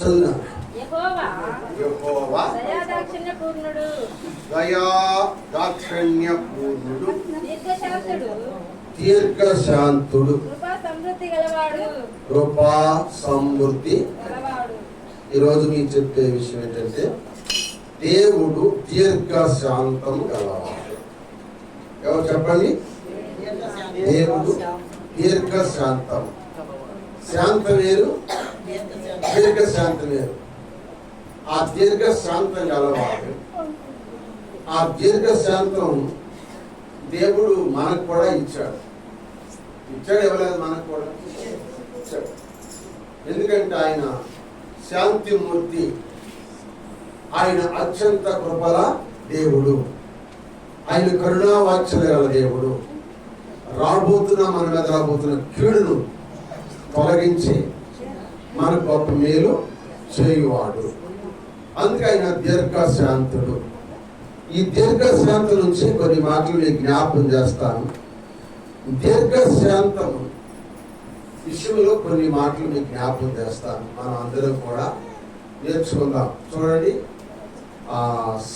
చదువునా? యెహోవా. యెహోవా. దయాదాక్షిణ్య పూర్ణుడు దయా దాక్షిణ్య పూర్ణుడు దీర్ఘశాంతుడు. దీర్ఘశాంతుడు. కృపా సమృద్ధి గలవాడు. కృపా సమృద్ధి గలవాడు. ఈరోజు మీకు చెప్పే విషయం ఏంటంటే దేవుడు దీర్ఘశాంతం గలవాడు. ఎవరు చెప్పండి? దేవుడు దీర్ఘశాంతం శాంత వేరు? దీర్ఘశాంతం లేదు. ఆ దీర్ఘశాంతం గలవాడు ఆ దీర్ఘశాంతం దేవుడు మనకు కూడా ఇచ్చాడు. ఇచ్చాడు ఇవ్వలేదు మనకు కూడా? ఇచ్చాడు. ఎందుకంటే ఆయన శాంతిమూర్తి ఆయన అత్యంత కృపల దేవుడు. ఆయన కరుణావాచ్యత గల దేవుడు. రాబోతున్న మన మీద రాబోతున్న కీడును తొలగించి మన గొప్ప మేలు చేయువాడు. అందుకే ఆయన దీర్ఘశాంతుడు. ఈ దీర్ఘశాంతి నుంచి కొన్ని మాటలు నేను జ్ఞాపకం చేస్తాను. దీర్ఘశాంతం విషయంలో కొన్ని మాటలు మీకు జ్ఞాపకం చేస్తాను. మనం అందరం కూడా నేర్చుకుందాం. చూడండి.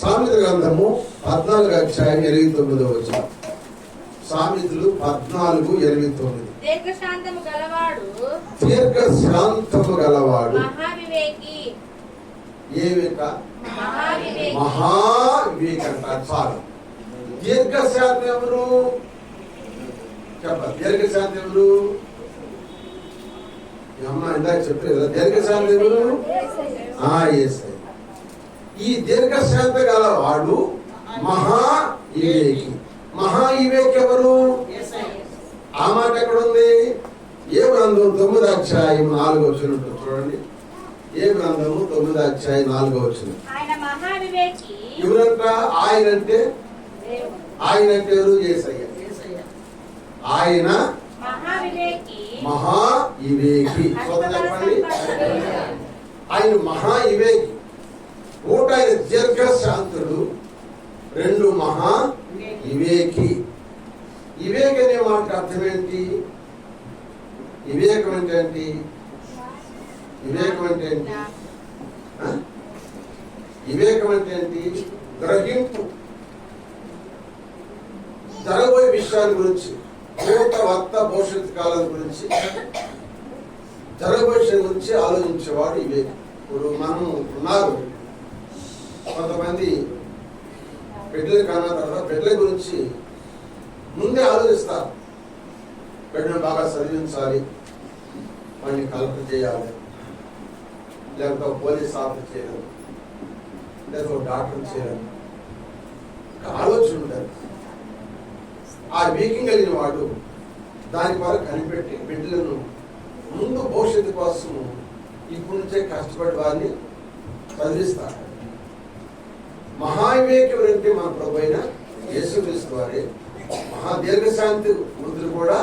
సామెత గ్రంథము పద్నాలుగు అధ్యాయం ఎనిమిది తొమ్మిది వచ్చిన సామెతలు పద్నాలుగు ఎనిమిది తొమ్మిది. దీర్ఘశాంతము గలవాడు దీర్ఘశాంతము గలవాడు. మహావివేకి. ఏమిక మహావివేకి. మహావివేక. అంట చాలు. దీర్ఘశాంతం ఎవరు? చెప్పాలి దీర్ఘశాంతం ఎవరు? అమ్మ ఇందాక చెప్పారు కదా. దీర్ఘశాంతం ఎవరు? యేసయ్య. ఈ దీర్ఘశాంత గల వాడు మహా వివేకి మహా వివేకి ఎవరు ఆ మాట ఎక్కడ ఉంది ఏ గ్రంథం తొమ్మిది అధ్యాయం నాలుగో వచ్చిన చూడండి. ఏ గ్రంథము తొమ్మిది అధ్యాయం నాలుగో వచ్చిన ఆయన మహావివేకి ఎవరంట? ఆయన అంటే. ఆయన అంటే ఎవరు? ఏసయ్య. ఆయన మహావివేకి మహా వివేకి కొత్త చెప్పండి. ఆయన మహా వివేకి ఒకటి ఆయన దీర్ఘశాంతుడు రెండు మహా వివేకి వివేక్ అనే మాటకు అర్థం ఏంటి వివేకం అంటే ఏంటి? వివేకం అంటే ఏంటి? వివేకం అంటే ఏంటి? గ్రహింపు. జరగబోయే విషయాల గురించి భూత వర్త భవిష్యత్ కాలం గురించి జరగబోయే గురించి ఆలోచించేవాడు వివేకం. ఇప్పుడు మనం ఉన్నారు. కొంతమంది బిడ్డలు కన్నా తర్వాత బిడ్డల గురించి ముందే ఆలోచిస్తారు బిడ్డను బాగా చదివించాలి. వాడిని కలెక్టర్ చేయాలి. లేకపోతే పోలీస్ ఆఫీసర్ చేయడం లేకపోతే డాక్టర్ చేయడం ఒక ఆలోచన ఉంటుంది ఆ వీకింగ్ కలిగిన వాడు దాని ద్వారా కనిపెట్టి బిడ్డలను ముందు భవిష్యత్తు కోసం ఇప్పటి నుంచే కష్టపడి వారిని చదివిస్తారు మహావివేకం అంటే మన ప్రభు అయిన యేసుక్రీస్తు వారే మహా దీర్ఘశాంతి వృద్ధులు కూడా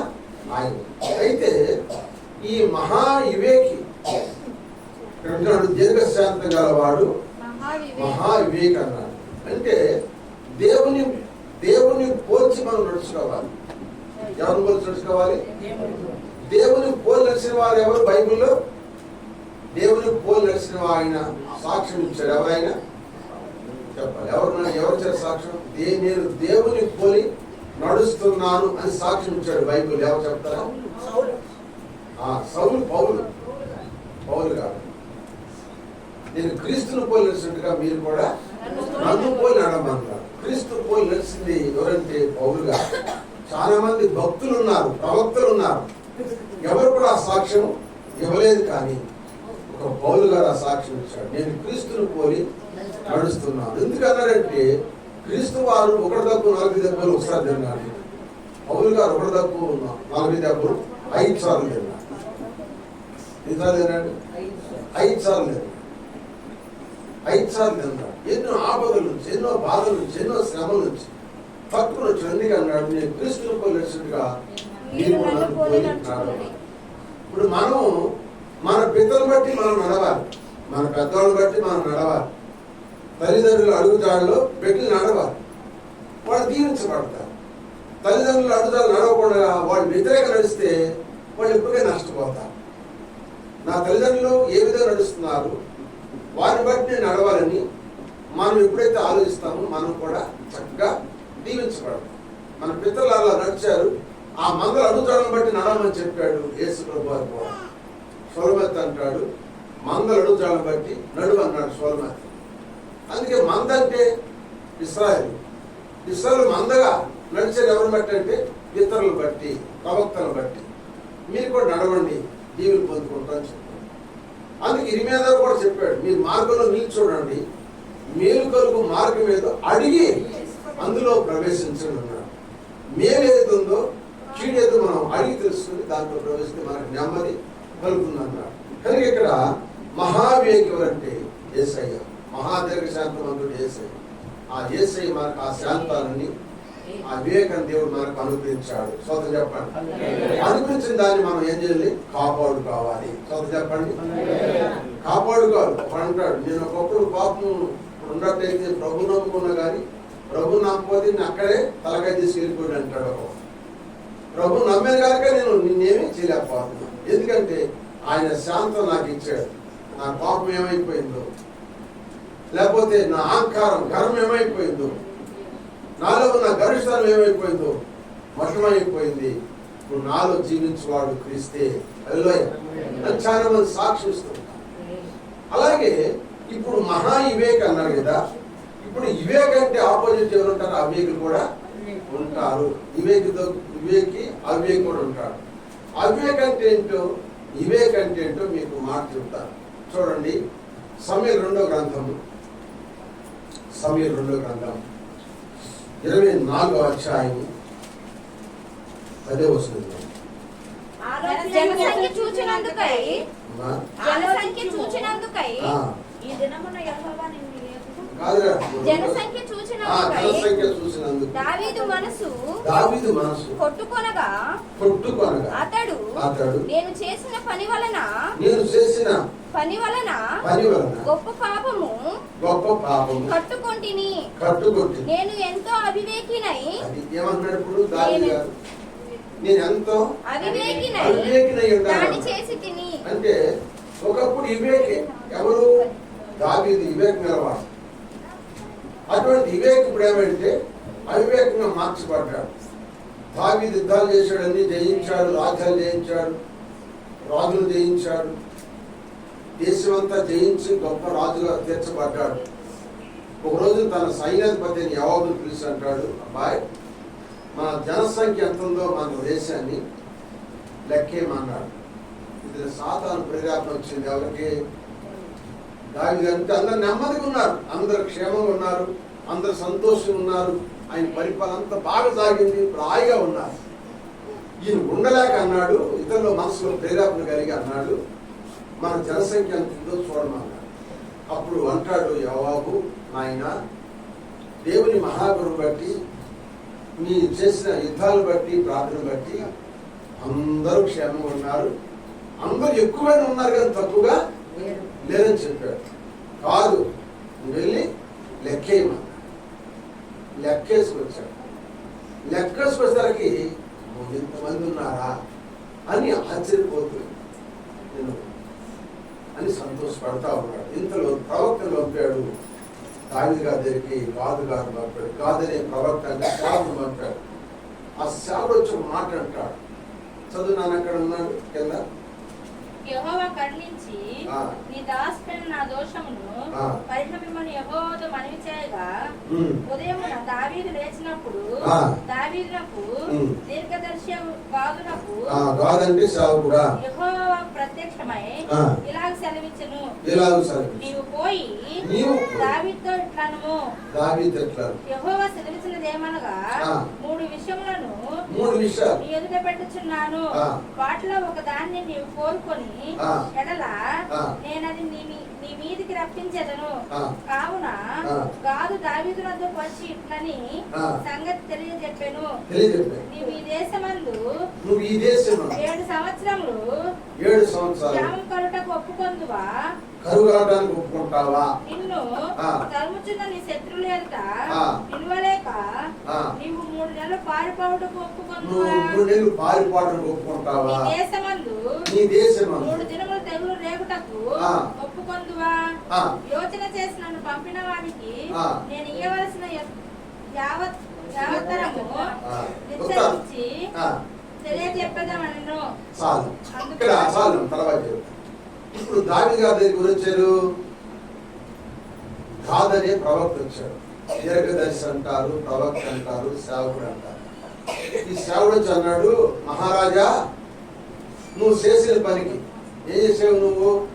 ఆయన. అయితే ఈ మహా వివేకి అంటున్నాడు దీర్ఘశాంతం గలవాడు మహా వివేక్ అన్నాడు. అంటే దేవుని దేవుని పోల్చి మనం నడుచుకోవాలి. ఎవరిని పోల్చి నడుచుకోవాలి? దేవుని పోలి నడిచిన వారు ఎవరు బైబిల్లో? దేవుని పోలి నడిచిన ఆయన సాక్ష్యం ఇచ్చాడు. ఎవరైనా చెప్పాలి. ఎవరు ఎవరు సాక్ష్యం? దే నేను దేవుని పోలి నడుస్తున్నాను అని సాక్ష్యం ఇచ్చాడు బైబిల్. ఎవరు చెప్తారా? ఆ, సౌలు పౌలు. పౌలు కాదు నేను క్రీస్తును పోలి నడిచినట్టుగా మీరు కూడా నన్ను పోలి నడమన్నారు. క్రీస్తు పోలి నడిచింది ఎవరంటే పౌలు గారు. చాలా మంది భక్తులు ఉన్నారు ప్రవక్తలు ఉన్నారు ఎవరు కూడా ఆ సాక్ష్యం ఇవ్వలేదు కానీ ఒక పౌలు గారు ఆ సాక్ష్యం ఇచ్చాడు. నేను క్రీస్తును పోలి నడుస్తున్నాను. ఎందుకన్నారంటే క్రీస్తు వారు ఒకటి తక్కువ నలభై దెబ్బలు ఒకసారి తిన్నారు. పౌరులు గారు ఒకటి తక్కువ నలభై దెబ్బలు ఐదు సార్లు తిన్నారు. ఎన్నిసార్లు తిన్నాడు? ఐదు సార్లు తిన్నాడు. ఐదు సార్లు తిన్నాడు. ఎన్నో ఆపదల నుంచి ఎన్నో బాధల నుంచి ఎన్నో శ్రమల నుంచి తక్కువ నుంచి ఎందుకు అన్నాడు నేను క్రీస్తును పోలి నడిచినట్టుగా నన్ను పోలి ఇప్పుడు మనం మన పితలను బట్టి మనం నడవాలి. మన పెద్దవాళ్ళని బట్టి మనం నడవాలి. తల్లిదండ్రుల అడుగుదాడులో బిడ్డలు నడవాలి వాళ్ళు దీవించబడతారు. తల్లిదండ్రులు అడుగుదాలు నడవకుండా వాళ్ళు వ్యతిరేక నడిస్తే వాళ్ళు ఎప్పుడే నష్టపోతారు. నా తల్లిదండ్రులు ఏ విధంగా నడుస్తున్నారు? వారిని బట్టి నేను నడవాలని మనం ఎప్పుడైతే ఆలోచిస్తామో మనం కూడా చక్కగా దీవించబడతాం. మన పితరులు అలా నడిచారు. ఆ మంగళ అడుగుతాడని బట్టి నడవమని చెప్పాడు యేసు ప్రభు వారు కూడా అంటాడు మంగళ అడుగుతాడని బట్టి నడువు అన్నాడు అందుకే మంద అంటే ఇస్రాయల్. ఇస్రాయల్ మందగా నడిచేది ఎవరిని బట్టి అంటే ఇతరులు బట్టి ప్రవక్తలు బట్టి. మీరు కూడా నడవండి దీవులు పొందుకుంటారని చెప్పారు అందుకే ఇరిమేద కూడా చెప్పాడు మీరు మార్గంలో నిల్చోడండి మేలు కలుగు మార్గం ఏదో అడిగి అందులో ప్రవేశించండి అన్నాడు. మేలు ఏది ఉందో కీడు ఏదో మనం అడిగి తెలుసుకుని దాంట్లో ప్రవేశిస్తే మనకు నెమ్మది కలుగుతుంది అన్నాడు. కనుక ఇక్కడ మహావేగి అంటే ఏసయ్య. మహాదీర్ఘ శాంతవంతుడు ఏసయ్య ఆ ఏసయ్య మనకు ఆ శాంతాలని ఆ వివేకం దేవుడు మనకు అనుగ్రహించాడు. సోత చెప్పండి. అనుగ్రహించిన దాన్ని మనం ఏం చేయాలి? కాపాడుకోవాలి సోత చెప్పండి. కాపాడుకోవాలి అంటాడు నేను ఒకప్పుడు పాపం ఉన్నట్టయితే ప్రభు నమ్ముకున్నా కానీ ప్రభు నమ్మకపోతే నేను అక్కడే తలకాయ తీసుకెళ్ళిపోయాడు అంటాడు ప్రభు నమ్మాను కనుక నేను నిన్నేమి చేయలేకపోతున్నాను. ఎందుకంటే ఆయన శాంతం నాకు ఇచ్చాడు. నా పాపం ఏమైపోయిందో. లేకపోతే నా అహంకారం గర్వం ఏమైపోయిందో? నాలో ఉన్న గరిష్టం ఏమైపోయిందో? మఠమైపోయింది ఇప్పుడు నాలో జీవించేవాడు క్రీస్తే. హల్లెలూయా. అని చాలా మంది సాక్షిస్తుంటారు అలాగే ఇప్పుడు మహా వివేక్ అన్నారు కదా. ఇప్పుడు వివేక్ అంటే ఆపోజిట్ ఎవరు ఉంటారు? అవివేకులు కూడా ఉంటారు. వివేకితో వివేకి అవివేక్ కూడా ఉంటాడు అవివేక్ అంటే ఏంటో? వివేక్ అంటే ఏంటో మీకు మాట చెప్తాను. చూడండి. సమయ రెండో గ్రంథము. సమీర్ రెండో గ్రంథం ఇరవై నాలుగో అధ్యాయం అదే వస్తుంది జనసంఖ్య చూచినందుకై అమ్మా. జనసంఖ్య చూచినందుకై ఆ, ఈ దినమున యెహోవా నిన్ను ఏలును. కాదురా జనసంఖ్య ఆ, చూచినందుకై జనసంఖ్య చూసినందుకు దావీదు మనసు దావీదు మనసు కొట్టుకొనగా కొట్టుకొనగా అతడు అతడు నేను చేసిన పని వలన నేను చేసిన పని వలన పని వలన గొప్ప పాపము గొప్ప పాపము. కట్టుకొంటిని. కట్టుకొట్టి నేను ఎంతో అవివేకినై. అది ఏమన్నాడు ఇప్పుడు? నేను ఎంతో అవివేకినై. అవివేకినై ఉన్నాను. చేసి తిని. అంటే ఒకప్పుడు వివేకి ఎవరు? దావీదు వివేక్ నిలవాడు అటువంటి వివేక్ ఇప్పుడు ఏమంటే అవివేకంగా మార్చబడ్డాడు. దావీదు యుద్ధాలు చేశాడని జయించాడు రాజ్యాలు జయించాడు రాజులు జయించాడు. దేశమంతా జయించి గొప్ప రాజుగా తీర్చబడ్డాడు. ఒక రోజు తన సైన్యాధిపతిని అని పిలిచి అంటాడు అబ్బాయి మన జనసంఖ్య ఎంత ఉందో మన దేశాన్ని లెక్కేమన్నాడు ఇది సాతాను ప్రేరేపణ వచ్చింది ఎవరికి? దాని అంటే అందరు నెమ్మదిగా ఉన్నారు. అందరు క్షేమంగా ఉన్నారు. అందరు సంతోషంగా ఉన్నారు. ఆయన పరిపాలన అంతా బాగా సాగింది. హాయిగా ఉన్నారు. ఈయన ఉండలేక అన్నాడు. ఇతరుల మనసులో ప్రేరేపణ కలిగి అన్నాడు. మన జనసంఖ్య ఎంత ఉందో చూడమన్నాడు అప్పుడు అంటాడు యవాబు నాయన దేవుని మహాగురు బట్టి మీ చేసిన యుద్ధాలు బట్టి ప్రార్థన బట్టి అందరూ క్షేమంగా ఉన్నారు. అందరూ ఎక్కువైనా ఉన్నారు కానీ తక్కువగా లేదని చెప్పాడు. కాదు వెళ్ళి వెళ్ళి లెక్కేయమన్నాడు లెక్కేసుకొచ్చాడు లెక్కేసుకొచ్చేసరికి "ఓ, ఇంతమంది ఉన్నారా? అని ఆశ్చర్యపోతుంది సంతోషపడతా ఉన్నాడు. ఇంతలో ప్రవక్త పంపాడు దావిది గారి దగ్గరికి కాదు గారు పంపాడు కాదనే ప్రవక్త అంటే శావుడు పంపాడు. ఆ శావుడు వచ్చి మాట అంటాడు చదువు నాన్న అక్కడ ఉన్నాడు? కింద? యెహోవా కరుణించి. నీ దాసుడైన నా దోషమును ఆ. పరిణమిమ్మని యెహోవాతో మనవి చేయగా. ఉదయమున దావీదు లేచినప్పుడు. దావీదునకు. దీర్ఘదర్శి గాదునకు గాదంటే శావుడా యెహోవా ప్రత్యక్షమై. ఇలాగ సెలవిచ్చును సరే నీవు పోయి నీవు దావీదుతో ఇట్లనము దావీదు ఎట్లా యెహోవా సెలవిచ్చినదేమనగా ఆ. మూడు విషయములను మూడు విషయాలు నీ ఎదుట పెట్టుచున్నాను. వాటిలో ఒక దాన్ని నీవు కోరుకొని. ఎడల. నేనది నీ రప్పించెదను. కావున ఆ. గాదు దావీదు వద్దకు వచ్చి ఇట్లని ఆ. సంగతి తెలియజెప్పాను తెలియజెప్పాడు నీవు ఈ దేశమందు నువ్వు ఈ దేశం ఏడు సంవత్సరములు ఏడు సంవత్సరాలు క్షేమం కలుటకు ఒప్పుకొందువా కరువు రావడానికి ఒప్పుకుంటావా నిన్ను ఆ. తరుముచున్న నీ శత్రువుల ఎదుట ఆ. నిలవలేక ఆ. నీవు మూడు నెలలు పారిపోవటకు నువ్వు ఒప్పుకొందువా మూడు నెలలు పారిపోవడానికి నీ ఒప్పుకుంటావా దేశమందు నీ దేశం మూడు దినములు తెగులు ఆ. ఒప్పుకొందువా. యోచన చేసి నన్ను పంపిన వానికి. నేను ఇయ్యవలసిన య- యావత్ యావత్తరము ఆ. నిశ్చయించి ఆ, తెలియజెప్పదామనను చాలు ఇక్కడ చాలు తర్వాత చెప్తా. ఇప్పుడు దావి గారి దగ్గరికి ఎవరు వచ్చారు కాదనే ప్రవక్త వచ్చాడు దీర్ఘదర్శి అంటారు ప్రవక్త అంటారు సేవకుడు అంటారు ఈ సేవకుడు వచ్చి అన్నాడు మహారాజా నువ్వు చేసిన పనికి ఏం చేసావు నువ్వు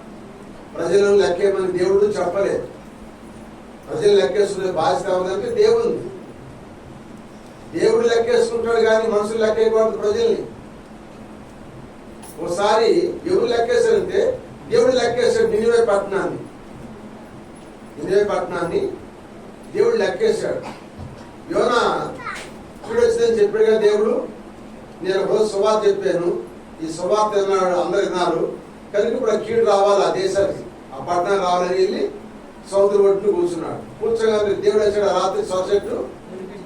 ప్రజలను లెక్కేయమని దేవుడు చెప్పలేదు. ప్రజలు లెక్కేసుకునే బాధ్యత ఎవరిదంటే దేవుడు దేవుడు లెక్కేసుకుంటాడు కానీ మనుషులు లెక్కేయకూడదు ప్రజల్ని. ఒకసారి ఎవరు లెక్కేశారంటే దేవుడు లెక్కేశాడు నినివే పట్టణాన్ని. నినివే పట్టణాన్ని దేవుడు లెక్కేశాడు. యోనా చూడొచ్చిందని చెప్పాడు కదా దేవుడు. నేను రోజు సువార్త చెప్పాను. ఈ సువార్త విన్నాడు అందరు విన్నారు. కనుక ఇప్పుడు కీడు రావాలి ఆ దేశానికి. ఆ పట్టణం రావాలని వెళ్ళి సముద్ర ఒడ్డున కూర్చున్నాడు. కూర్చోగానే దేవుడు వచ్చాడు ఆ రాత్రి సొసైటీ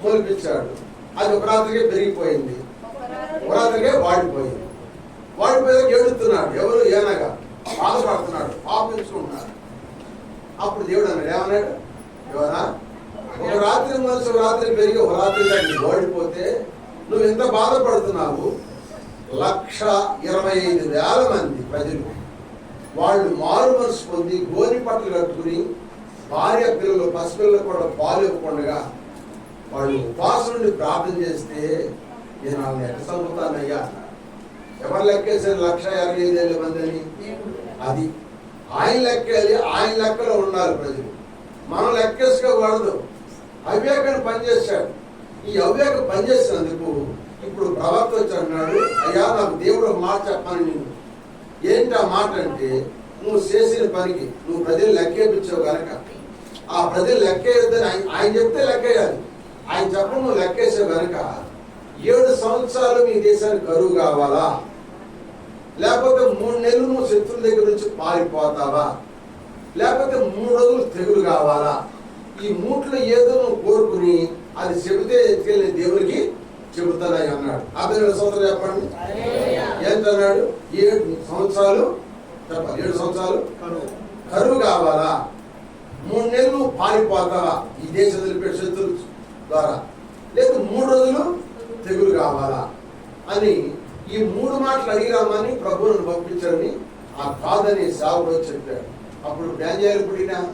కోల్పించాడు. అది ఒక రాత్రికే పెరిగిపోయింది. ఒక రాత్రికే వాడిపోయింది. వాడిపోయాక ఏడుతున్నాడు ఎవరు ఏనగా బాధపడుతున్నాడు పాపించుకుంటున్నాడు అప్పుడు దేవుడు అన్నాడు ఏమన్నాడు? యోనా ఒక రాత్రి మనసు రాత్రి పెరిగి ఒక రాత్రి దాన్ని ఓడిపోతే నువ్వు ఎంత బాధపడుతున్నావు? లక్ష ఇరవై ఐదు వేల మంది ప్రజలు. వాళ్ళు మారు మనసు పొంది గోని పట్టలు కట్టుకుని భార్య పిల్లలు పసిపిల్లలు కూడా పాలు ఇవ్వకుండా వాళ్ళు ఉపవాసం నుండి ప్రార్థన చేస్తే నేను వాళ్ళని ఎట్ట చదువుతానయ్యా ఎవరు లెక్కేసారు లక్ష యాభై ఐదు వేల మంది అని? అది ఆయన లెక్కేది ఆయన లెక్కలో ఉండాలి ప్రజలు. మనం లెక్కేసుకోకూడదు. అవివేకను పనిచేశాడు. ఈ అవివేకం పనిచేసినందుకు ఇప్పుడు ప్రవక్త వచ్చి అన్నాడు అయ్యా నాకు దేవుడు ఒక మాట చెప్పాను నేను. ఏంటి ఆ మాట అంటే నువ్వు చేసిన పనికి నువ్వు ప్రజలు లెక్కేపించావు కనుక ఆ ప్రజలు లెక్కేయద్దని ఆయన చెప్తే లెక్కేయాలి. ఆయన చెప్పడం నువ్వు లెక్కేసావు కనుక ఏడు సంవత్సరాలు మీ దేశానికి కరువు కావాలా? లేకపోతే మూడు నెలలు నువ్వు శత్రుల దగ్గర నుంచి పారిపోతావా? లేకపోతే మూడు రోజులు తెగులు కావాలా? ఈ మూట్లో ఏదో నువ్వు కోరుకుని అది చెబితే దేవుడికి చెబుతానని అన్నాడు. అతను ఏడు సంవత్సరాలు చెప్పండి. ఏంటన్నాడు? ఏడు సంవత్సరాలు చెప్పాలి. ఏడు సంవత్సరాలు? కరువు. కావాలా? మూడు నెలలు పారిపోతావా? ఈ దేశం శత్రుల ద్వారా. లేదు మూడు రోజులు తెగులు కావాలా? అని ఈ మూడు మాటలు అడిగిరామని ప్రభువును పంపించారని ఆ కాదని సాగుడు చెప్పాడు. అప్పుడు బ్యాంజాలు పుడినా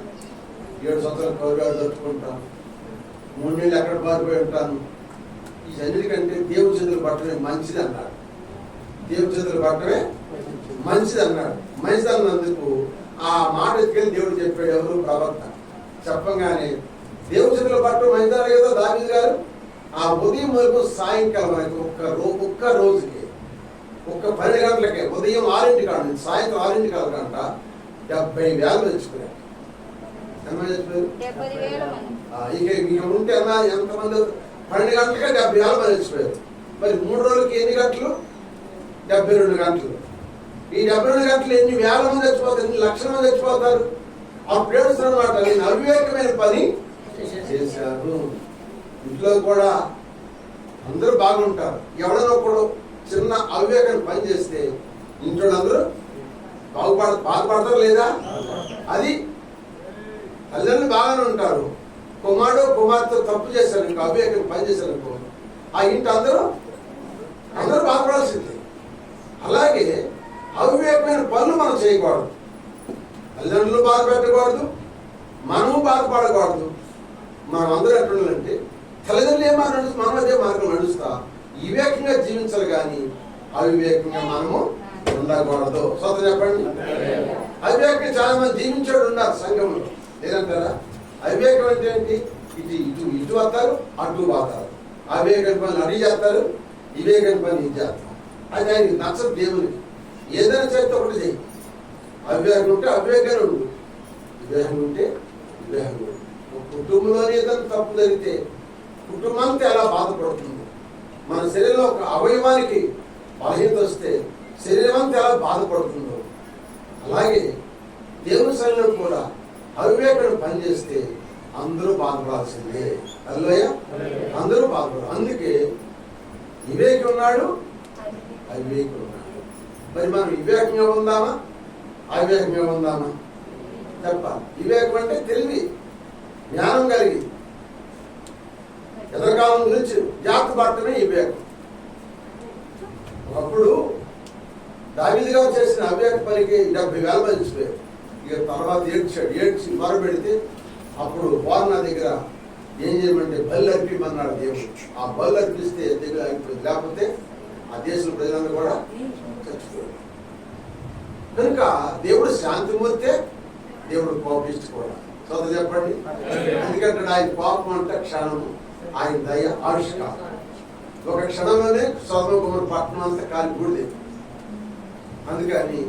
ఏడు సంవత్సరాలు కౌరాలు దొరుకుతుంటాను మూడు నెలలు ఎక్కడ పారిపోయి ఉంటాను? అన్నిటికంటే దేవుని చేతులు పట్టడమే మంచిది అన్నాడు దేవుని చేతులు పట్టడమే మంచిది అన్నాడు మంచిది అన్నందుకు ఆ మాట ఎత్తుకెళ్ళి దేవుడు చెప్పాడు ఎవరు ప్రవక్త? చెప్పగానే దేవుని చేతులు పట్టడం మంచిదా లేదో దావీదు గారు? ఆ ఉదయం వరకు సాయంకాలం వరకు ఒక్క రో ఒక్క రోజుకి ఒక్క పన్నెండు గంటలకే ఉదయం ఆరింటి కాడ నుంచి సాయంత్రం ఆరింటి కాడ కంట డెబ్బై వేలు తెచ్చుకున్నాడు ఇక ఇక ఉంటే అన్న ఎంతమంది పన్నెండు గంటలకే డెబ్బై ఆరు మరణించిపోయారు మరి మూడు రోజులకి ఎన్ని గంటలు? డెబ్బై రెండు గంటలు. ఈ డెబ్బై రెండు గంటలు ఎన్ని వేల మంది చచ్చిపోతారు? ఎన్ని లక్షల మంది చచ్చిపోతారు? అప్పుడు ఏడుస్తున్నమాట నేను అవివేకమైన పని చేశారు ఇంట్లో కూడా అందరూ బాగుంటారు. ఎవడనో ఒకడు చిన్న అవివేకం పని చేస్తే ఇంట్లో అందరూ బాగుపడ బాధపడతారు లేదా? అది తల్లిదండ్రులు బాగానే ఉంటారు. కుమార్తె తప్పు చేశారు ఇంకా అవివేకం పని చేశారు అనుకో ఆ ఇంటి అందరూ అందరూ బాధపడాల్సిందే. అలాగే అవివేకమైన పనులు మనం చేయకూడదు. తల్లిదండ్రులు బాధ పెట్టకూడదు మనము బాధపడకూడదు. మనం అందరూ ఎట్టుండాలంటే తల్లిదండ్రులు ఏమో నడుస్తూ మనం అదే మార్గం నడుస్తా. వివేకంగా జీవించాలి కానీ అవివేకంగా మనము ఉండకూడదు. సొంత చెప్పండి? అవివేకంగా చాలా మంది జీవించాడు ఉన్నారు సంఘంలో. లేదంటారా? అవివేకం అంటే ఏంటి? ఇది ఇటు ఇటు వస్తారు అటు పోతారు అవే పని అడి చేస్తారు ఇవే పని ఇది చేస్తారు అది ఆయనకి నచ్చదు దేవునికి. ఏదైనా చేస్తే ఒకటి చేయి అవివేకం ఉంటే అవివేకాన్ని ఉండు. వివేకం ఉంటే వివేకం ఒక కుటుంబంలోనే ఏదైనా తప్పు జరిగితే కుటుంబానికి ఎలా బాధపడుతుంది. మన శరీరంలో ఒక అవయవానికి బలహీనత వస్తే శరీరం అంతా ఎలా బాధపడుతుందో. అలాగే దేవుని శరీరం కూడా అవివేకం పనిచేస్తే అందరూ బాధపడాల్సిందే అల్లయ్య? అందరూ బాధపడాలి అందుకే వివేకి ఉన్నాడు అవివేకుడు ఉన్నాడు మరి మనం వివేకంగా ఉందామా? అవివేకం ఉందామా? చెప్పాలి. వివేకం అంటే తెలివి జ్ఞానం కలిగి. ఎదరకాలం గురించి జాగ్రత్త పడటమే వివేకం. ఒకప్పుడు దావిదిగా చేసిన అవివేక పనికి డెబ్బై వేల మంది ఇక తర్వాత ఏడ్చాడు. ఏడ్చి మొరపెడితే అప్పుడు వార్నా దగ్గర ఏం చేయమంటే బలి అర్పిమన్నాడు దేవుడు. ఆ బలి అర్పిస్తే దగ్గర అయిపోయింది లేకపోతే ఆ దేశం ప్రజలందరూ కూడా చచ్చిపోయారు. కనుక దేవుడు శాంతిమూర్తే దేవుడు కోపిస్తూ కూడా చదువు చెప్పండి. ఎందుకంటే ఆయన కోపం అంటే క్షణము ఆయన దయ ఆవిష్కారం. ఒక క్షణంలోనే స్వర్ణకుమార్ పట్టణం అంతా కాలి బూడిదే. అందుకని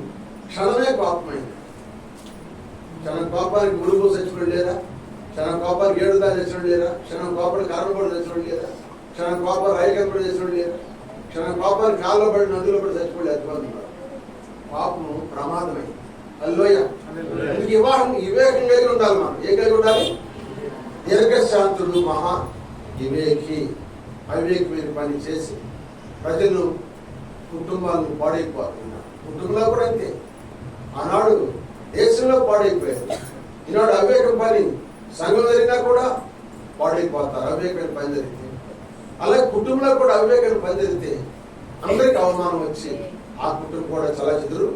క్షణమే కోపమైంది. క్షణ కోపానికి మురుగు చచ్చిపోయి లేదా? క్షణం కోపానికి ఏడుదా చేసినోడు లేదా క్షణం కోపానికి కారణం కూడా చేసినోడు లేదా క్షణం కోపాలు రైలు కూడా చేసినోడు లేదా క్షణం కోపానికి కాళ్ళలో పడి నదులో పడి ఎంతమంది ఉన్నారు పాపము ప్రమాదమే. అల్లోయ అందుకు వివాహం వివేకం కలిగి ఉండాలి మనం. ఏం కలిగి ఉండాలి? దీర్ఘశాంతుడు మహా వివేకి అవివేకమైన పని చేసి ప్రజలు కుటుంబాలను పాడైపోతున్నారు. కుటుంబంలో కూడా అంతే. ఆనాడు దేశంలో పాడైపోయారు ఈనాడు అవివేకం పని సంఘం జరిగినా కూడా పాడైపోతారు అవివేకమైన పని జరిగితే. అలాగే కుటుంబంలో కూడా అవివేకమైన పని జరిగితే అందరికి అవమానం వచ్చి ఆ కుటుంబం కూడా చాలా చెదురు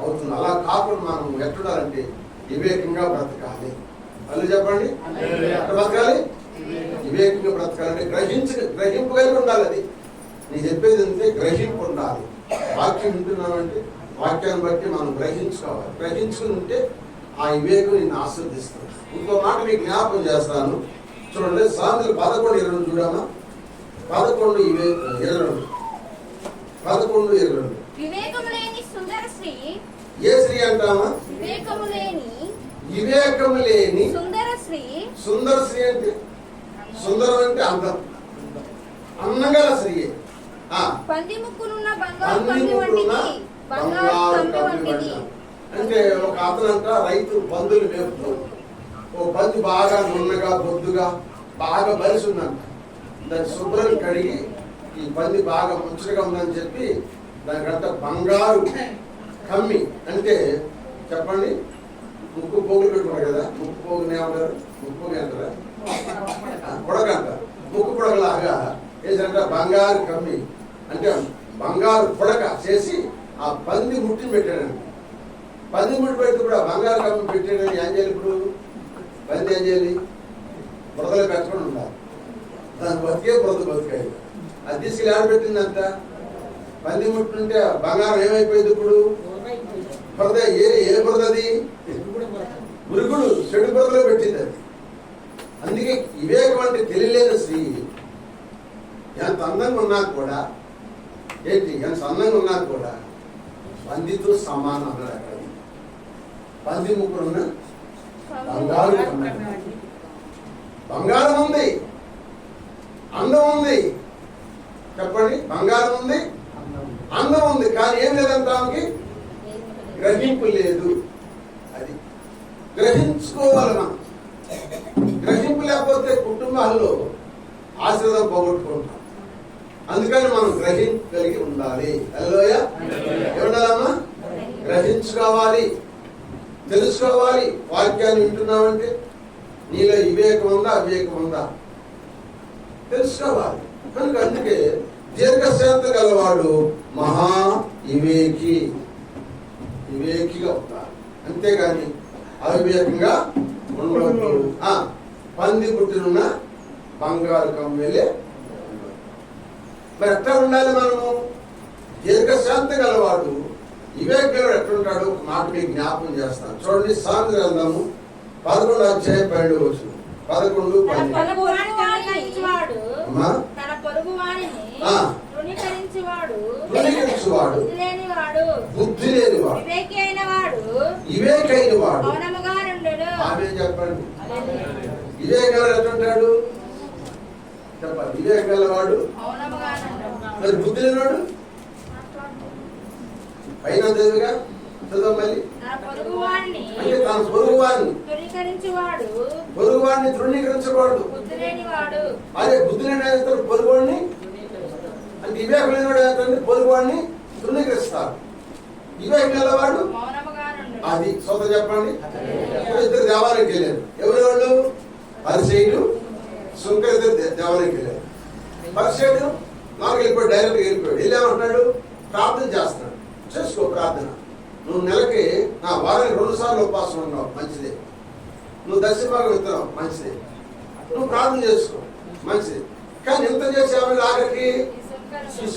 అవుతుంది. అలా కాకుండా మనం ఎట్టుండాలంటే వివేకంగా బ్రతకాలి. మళ్ళీ చెప్పండి? ఎట్లా బ్రతకాలి? వివేకంగా బ్రతకాలంటే గ్రహించ గ్రహింపు కలిగి ఉండాలి అది. నేను చెప్పేది అంటే గ్రహింపు ఉండాలి. వాక్యం వింటున్నామంటే వాక్యాన్ని బట్టి మనం గ్రహించుకోవాలి. గ్రహించుకుంటే ఆ వివేకం నిన్ను ఆస్వాదిస్తాను. ఇంకో మాట మీకు జ్ఞాపకం చేస్తాను. చూడండి సాంతులు పదకొండు ఇరవై చూడమా పదకొండు ఇవే ఇరవై పదకొండు ఇరవై ఏ స్త్రీ అంటామా? వివేకము లేని వివేకం లేని సుందర స్త్రీ సుందర స్త్రీ అంటే? సుందరం అంటే అందం అందగల స్త్రీ. ఆ, పంది ముక్కునున్న బంగారు వంటిది. బంగారు వంటిది. అంటే ఒక అతనంట రైతు పందులు మేపుతూ ఓ పంది బాగా నున్నగా బొద్దుగా బాగా బలిసి ఉందంట దాన్ని శుభ్రం కడిగి ఈ పంది బాగా ముచ్చటగా ఉందని చెప్పి దానికంట బంగారు కమ్మి అంటే చెప్పండి ముక్కు పోగులు పెట్టుకున్నారు కదా ముక్కు పోగులు ఏమంటారు? ముక్కు పోగు అంటారా. పొడగంట ముక్కు పొడగలాగా ఏంటంటే బంగారు కమ్మి అంటే బంగారు పొడక చేసి ఆ పంది ముట్టి పెట్టాడండి పంది ముట్టి పెట్టి కూడా బంగారు కమ్మ పెట్టాడని ఏం చేయాలి ఇప్పుడు? పంది ఏం చేయాలి? బురదలు పెట్టకుండా ఉండాలి. దాని బతికే బురద బతికాయి అది తీసుకెళ్ళి అంత? పంది ముట్టుంటే బంగారం ఏమైపోయింది ఇప్పుడు? బురద. ఏ ఏ బురదది మురుగుడు చెడు బురదలో పెట్టింది అది. అందుకే వివేకం అంటే తెలియలేని స్త్రీ ఎంత అందంగా ఉన్నా కూడా ఏంటి ఎంత అందంగా ఉన్నా కూడా పందితో సమానం అన్నాడు పంది ముగ్గురున్న బంగారు. బంగారం ఉంది. అందం ఉంది. చెప్పండి బంగారం ఉంది? అందం ఉంది. కానీ ఏం లేదంట ఆమెకి? గ్రహింపు లేదు. అది. గ్రహించుకోవాలి మనం. గ్రహింపు లేకపోతే కుటుంబాల్లో ఆశీర్వాదం పోగొట్టుకుంటాం. అందుకని మనం గ్రహించగలిగి ఉండాలి. హలోయ ఏముండాలమ్మా? గ్రహించుకోవాలి. తెలుసుకోవాలి వాక్యాన్ని వింటున్నామంటే నీలో వివేకం ఉందా అవివేకం ఉందా తెలుసుకోవాలి. కనుక అందుకే దీర్ఘశాంత గలవాడు మహా వివేకి వివేకిగా ఉంటారు అంతేగాని అవివేకంగా ఉండవద్దు పంది పుట్టినున్న బంగారు కమ్మేలే మరి ఎట్లా ఉండాలి మనము? దీర్ఘశాంత గలవాడు వివేకగలవాడు ఎట్లుంటాడు ఒక మాట మీకు జ్ఞాపకం చేస్తాను. చూడండి సాంగ్ గ్రంథము పదకొండు అధ్యాయం పన్నెండు వచ్చు పదకొండు తృణీకరించువాడు బుద్ధి లేనివాడు వివేకి వాడు వివేకైన వాడు ఆమె చెప్పండి. వివేకాలు ఎట్లుంటాడు? చెప్పాలి వివేక గలవాడు మౌనముగా నుండును మరి బుద్ధి లేనివాడు? పైన చదివిగా చదువు మళ్ళీ? అంటే తన పొరుగు వాడిని తృణీకరించువాడు. పొరుగు వాడిని తృణీకరించకూడదు అదే బుద్ధి లేని ఏస్తారు పొరుగు వాడిని అంటే వివేకం లేనివాడు ఏమంటే పొరుగు వాడిని తృణీకరిస్తారు. వివేకం గలవాడు? అది సొంత చెప్పండి. ఇద్దరు దేవాలయంకి వెళ్ళారు. ఎవరు వాళ్ళు పరిచయుడు సుంక ఇద్దరు దేవాలయంకి వెళ్ళారు. పరిచయుడు నాలుగు వెళ్ళిపోయాడు డైరెక్ట్గా వెళ్ళిపోయాడు వెళ్ళామంటున్నాడు ప్రార్థన చేస్తున్నాడు చేసుకో ప్రార్థన. నువ్వు నెలకి నా వారానికి రెండు సార్లు ఉపవాసం ఉన్నావు మంచిదే. నువ్వు దర్శనభాగం ఇస్తున్నావు మంచిదే. నువ్వు ప్రార్థన చేసుకో మంచిది. కానీ ఎంత చేసావు ఆఖరికి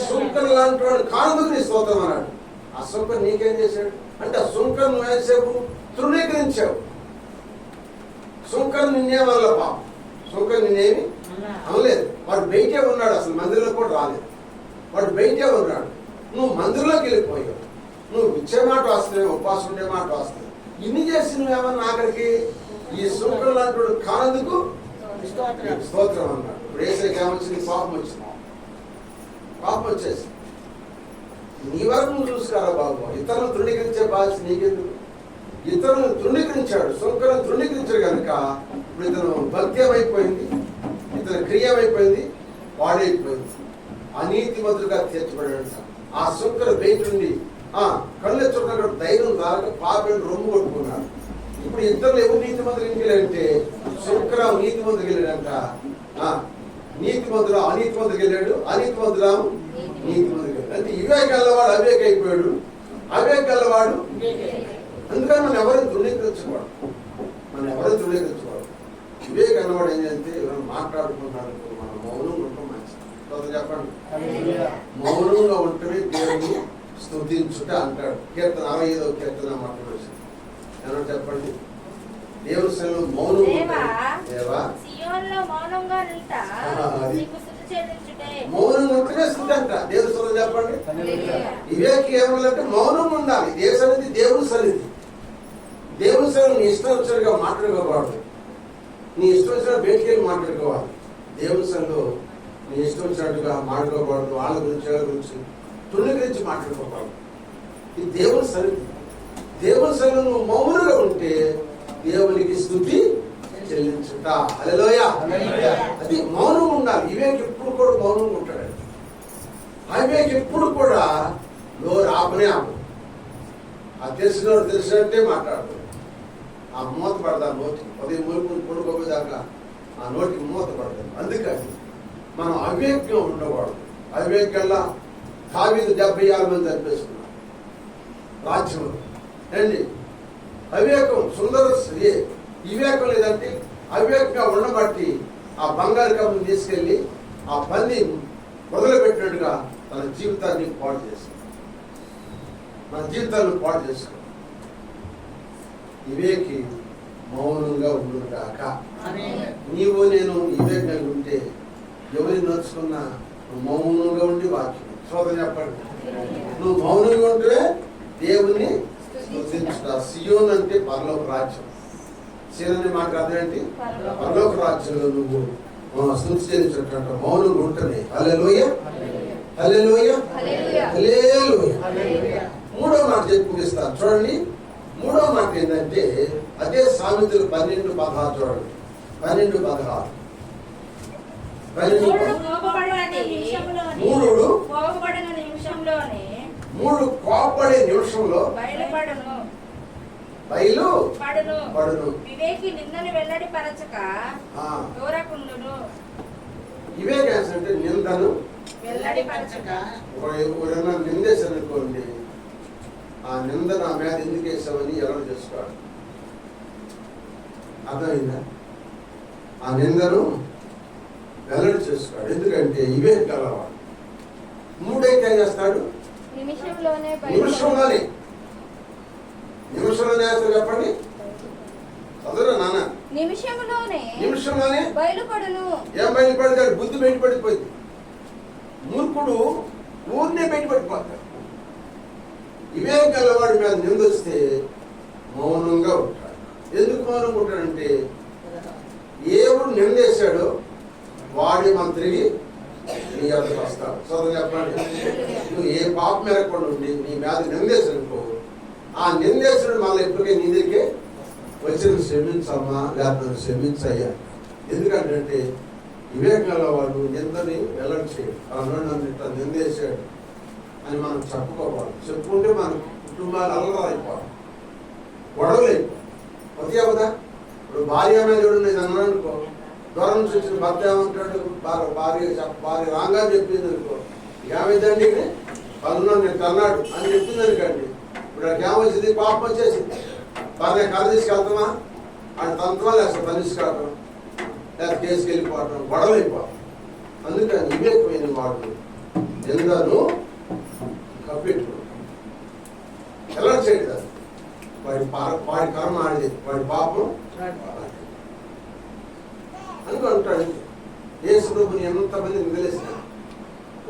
సుంకర్ లాంటి వాడు కానుకు నీ స్తోత్రం అన్నాడు. ఆ సుంకర్ నీకేం చేశాడు? అంటే ఆ సుంకర్ నువ్వు తృణీకరించావు? సుంకర్ నిన్నే వల్ల పాపం. సుంకర్ నిన్నేమి? అనలేదు వాడు బయటే ఉన్నాడు అసలు మందిరంలో కూడా రాలేదు. వాడు బయటే ఉన్నాడు. నువ్వు మందిరంలోకి వెళ్ళిపోయావు. నువ్వు ఇచ్చే మాట వస్తున్నావు ఉపవాసం ఉండే మాట వస్తుంది ఇన్ని చేసి నువ్వేమన్నా అక్కడికి ఈ సుంకర్ లాంటి కానందుకు స్తోత్రం అన్నాడు. ఇప్పుడు ఏసైకి ఏమొచ్చింది? పాపం వచ్చింది. పాపం వచ్చేసి నీ వరకు నువ్వు చూసుకురా బాబు? ఇతరులను తృణీకరించే బాధ్యత నీకెందుకు? ఇతరులను తృణీకరించాడు. సుంకరం తృణీకరించాడు కనుక ఇప్పుడు ఇతను భక్త్యమైపోయింది. ఇతను క్రియమైపోయింది. వాడైపోయింది అనీతి మధులుగా తీర్చబడాడు ఆ శుక్ర బయట నుండి కళ్ళు చూడగా ధైర్యం దాకా పాపని రొమ్ము కొట్టుకున్నాడు. ఇప్పుడు ఇద్దరు ఎవరు నీతి మంత్రులు ఇంకెళ్ళారంటే శుక్రం నీతి మంత్రులు వెళ్ళాడంట. నీతి మంత్రులు అనీతి మంత్రులు వెళ్ళాడు అనీతి మంత్రులు నీతి వెళ్ళాడు. అంటే ఇవేక గల్లవాడు అవేక అయిపోయాడు అవేక గల్లవాడు అందుకని మనం ఎవరిని ధృవీకరించుకోవడం మనం ఎవరిని ధృవీకరించుకోవడం వివేక్ అన్నవాడు ఏం చేస్తే ఎవరైనా మాట్లాడుకుంటున్నారు మనం మౌనం ఉండటం మంచిది. చెప్పండి. మౌనంగా ఉంటమే దేవుని స్తుతించుట అంటాడు. కీర్తన అరవై ఐదో కీర్తన మాట్లాడేసి ఏమన్నా చెప్పండి. దేవుని సెలవు మౌనం దేవా దేవా? మౌనంగా నిల్తా. ఆ, అది. నీకు స్థుతి చెల్లించుటే. మౌనంగా ఉంటేనే స్థుతి అంట. దేవుని సెలవు చెప్పండి వివేక్ ఏమన్నారంటే మౌనం ఉండాలి. దేశ సన్నిధి దేవుని సన్నిధి. దేవుని సన్నిధి నీ ఇష్టం వచ్చినట్టుగా మాట్లాడుకోకూడదు. నీ ఇష్టం వచ్చిన బయటికి మాట్లాడుకోవాలి. దేవుని సన్నిధిలో నీ ఇష్టం వచ్చినట్టుగా మాట్లాడుకోకూడదు. వాళ్ళ గురించి వాళ్ళ గురించి. తృణీకరించి మాట్లాడుకోకూడదు ఇది దేవుని సన్నిధి. దేవుని సన్నిధి నువ్వు మౌనంగా ఉంటే దేవునికి స్థుతి చెల్లించుట. హల్లెలూయ. అది మౌనం ఉండాలి. వివేక్ ఎప్పుడు కూడా మౌనంగా ఉంటాడు. వివేక్ ఎప్పుడు కూడా నోరు ఆపనే ఆపు ఆ తెలిసినోడు తెలిసినట్టే మాట్లాడుతుంది ఆ మూత పడదా నోటికి? పది మూలుకుని పడుకోపోదాకా ఆ నోటికి మూత పడదు. అందుకని మనం అవివేక్యం ఉండకూడదు. అవివేకంగా కావీదు డెబ్బై ఆరు మంది చనిపేసుకున్నారు రాజ్యంలో ఏంటి అవివేకం సుందర స్త్రీ. వివేకం లేదంటే అవివేకంగా ఉండబట్టి ఆ బంగారు కప్పును తీసుకెళ్ళి ఆ పని మొదలుపెట్టినట్టుగా తన జీవితాన్ని పాడు చేసింది. మన జీవితాన్ని పాడు చేసుకో వివేకి మౌనంగా ఉండుగాక నీవు నేను వివేకంగా ఉంటే ఎవరిని నడుచుకున్నా మౌనంగా ఉండి వాక్యం శ్రోతం చెప్పండి నువ్వు మౌనంగా ఉంటే దేవుని స్తుతించుట సియోన్ అంటే పరలోక రాజ్యం. సియోన్ అనే మాట అర్థం ఏంటి పరలోక రాజ్యంలో నువ్వు ఆ, స్తుతి చెల్లించినట్టు మౌనంగా ఉంటనే. హల్లెలూయ. హల్లెలూయ. హల్లెలూయా. హల్లెలూయ. మూడో మాట చెప్పి ముగిస్తాను చూడండి. మూడో మాట ఏంటంటే అదే సామెతలు పన్నెండు పదహారు చూడండి. పన్నెండు పదహారు. మూడు నిమిషంలోనే మూడు కోపడే నిమిషంలో బయలుపడును. బయలు పడును. పడును. వివేకి నిందని వెల్లడి పరచక ఆ, దూరకుండును. ఇవే క్యాన్సర్ అంటే నిందను వెల్లడి పరచక ఎవరైనా నిందేశారు అనుకోండి ఆ నింద నా మీద ఎందుకు వేసామని ఎవరు చేసుకోవాలి అర్థమైందా? ఆ నిందను వెల్లడి చేసుకోవాలి ఎందుకంటే ఇవే కలవాడు మూడైతే ఏం చేస్తాడు నిమిషంలోనే. నిమిషంలోనే వేస్తారు చెప్పండి. చదువురా నాన్న. నిమిషంలోనే నిమిషంలోనే? బయలుపడును. ఏం బయటపడతాడు బుద్ధి బయటపడిపోయింది. మూర్ఖుడు ఊరినే బయటపడిపోతాడు. ఇవే గలవాడి మీద నిందొస్తే మౌనంగా ఉంటాడు. ఎందుకు మౌనంగా ఉంటాడంటే ఎవడు నిందేశాడో వాడి మనం తిరిగి నీ వద్దకు వస్తారు చదువు చెప్పండి. నువ్వు ఏ పాప మేరకుండా ఉండి నీ మీద నిందేశాడుకో ఆ నిందేశుడు మళ్ళీ ఎప్పటికీ నీ దగ్గరికే వచ్చి నువ్వు క్షమించమ్మా లేకపోతే క్షమించయ్యా. ఎందుకంటే వివేకంలో వాడు నిందని వెల్లడి చేయడు. అలా నన్ను ఇట్లా నిందేశాడు అని మనం చెప్పుకోవాలి. చెప్పుకుంటే మన కుటుంబాలు అల్లరైపోవాలి గొడవలు అయిపోవాలి ఒకే కదా ఇప్పుడు భార్య మీద చూడు నేను అన్నాను అనుకో దూరం నుంచి వచ్చిన భర్త ఏమంటాడు భార్య భార్య భార్య రాంగా చెప్పింది అనుకో. ఏమైందండి పదున్నా నేను కన్నాడు అని చెప్పింది అనుకోండి. ఇప్పుడు నాకు ఏమొచ్చింది పాపం వచ్చేసింది భార్య కథ తీసుకెళ్తామా? ఆయన తంత్రం లేకపోతే పని తీసుకెళ్ళటం లేదా కేసుకి వెళ్ళిపోవటం గొడవలు అయిపోవటం అందుకని వివేకమైన వాడు. నిందను కప్పెట్టు. ఎలా చేయడు వాడి పా- వాడి కర్మ ఆడిది వాడి పాపం అని అంటాడు యేసు ప్రభుని ఎంతమంది నిందలేసిన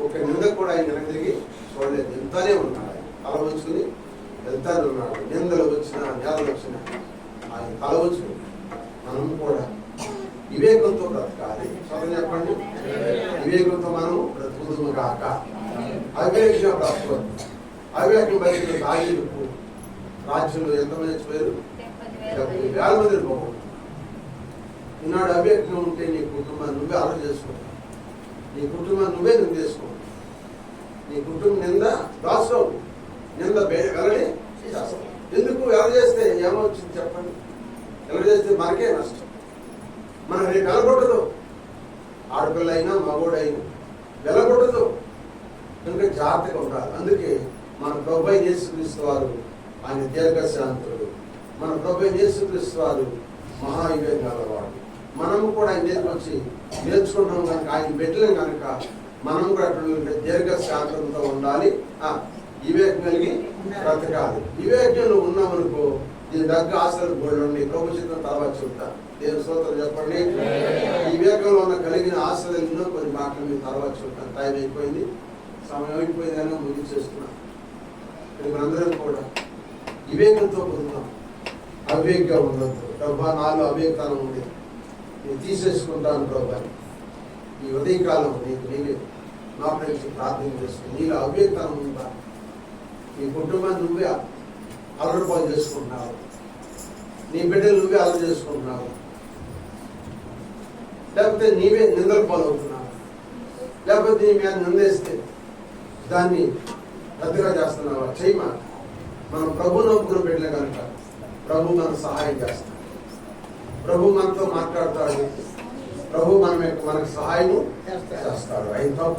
ఒక నింద కూడా ఆయన వెనక్కి తిరిగి చూడలేదు. ఎంతనే ఉన్నాడు ఆయన. తల ఉంచుకుని వెళ్తానే ఉన్నాడు నిందలు వచ్చినా నేలలు వచ్చినా ఆయన తల ఉంచుకుని మనం కూడా వివేకంతో బ్రతకాలి. చదువు చెప్పండి. వివేకంతో మనం బ్రతుకుదుము కాక అవివేకంగా బ్రతకవద్దు అవివేకం బయట తాగిలకు రాజ్యంలో ఎంతమంది చచ్చిపోయారు? డెబ్బై వేల మంది. పోకూడదు ఈనాడు అవివేకం ఉంటే నీ కుటుంబాన్ని నువ్వే ఆలోచన చేసుకో నీ కుటుంబాన్ని నువ్వే నువ్వు చేసుకో నీ కుటుంబం నింద దాసుకో నింద బే- ఎందుకు వెల చేస్తే ఏమొచ్చింది చెప్పండి? ఎలా చేస్తే మనకే నష్టం. మనం రేపు వెలగొట్టదు. ఆడపిల్ల అయినా మగోడైనా వెలగొట్టదు. కనుక జాగ్రత్తగా ఉండాలి. అందుకే మన ప్రభు అయిన యేసుక్రీస్తు వారు ఆయన దీర్ఘశాంతుడు. మన ప్రభు అయిన యేసుక్రీస్తు వారు మహాయుగం వాడు మనము కూడా ఆయన దగ్గరికి వచ్చి నేర్చుకుంటాం కనుక ఆయన బిడ్డలం కనుక మనం కూడా అటువంటి దీర్ఘశాంతంతో ఉండాలి. వివేకం కలిగి బ్రతకాలి. వివేకంలో ఉన్నామనుకో దీని దగ్గర ఆశలు గోళ్ళండి ప్రభు చిత్రం తర్వాత చెప్తా. దేవుని స్తోత్రం చెప్పండి? వివేకంలో ఉన్న కలిగిన ఆశలు ఎన్నో కొన్ని మాటలు మీ తర్వాత చెప్తాను టైం అయిపోయింది. సమయం అయిపోయిందని ముగించేస్తున్నాం ఇక్కడ మనందరం కూడా వివేకంతో పొందుతాం. అవివేకంగా ఉండొద్దు. ప్రభా నాలో అవివేకతనం ఉంది. నేను తీసేసుకుంటాను ప్రభా. ఈ ఉదయకాలం నీకు నీవే నా ప్రేమించి ప్రార్థన చేసుకుని నీలో అవ్యక్తం ఉందా? నీ కుటుంబాన్ని నువ్వే అలవాటు పాలు చేసుకుంటున్నావు. నీ బిడ్డలు నువ్వే అలవాటు చేసుకుంటున్నావు. లేకపోతే నీవే నిందల పాలవుతున్నావు లేకపోతే నీ మీద నిందేస్తే దాన్ని రద్దుగా చేస్తున్నావా? చేయమా? మనం ప్రభు నొప్పులు పెట్టలే కనుక ప్రభు మనం సహాయం చేస్తాడు. ప్రభు మనతో మాట్లాడతాడు. ప్రభు మన మనకు సహాయం చేస్తాడు. ఆయనతో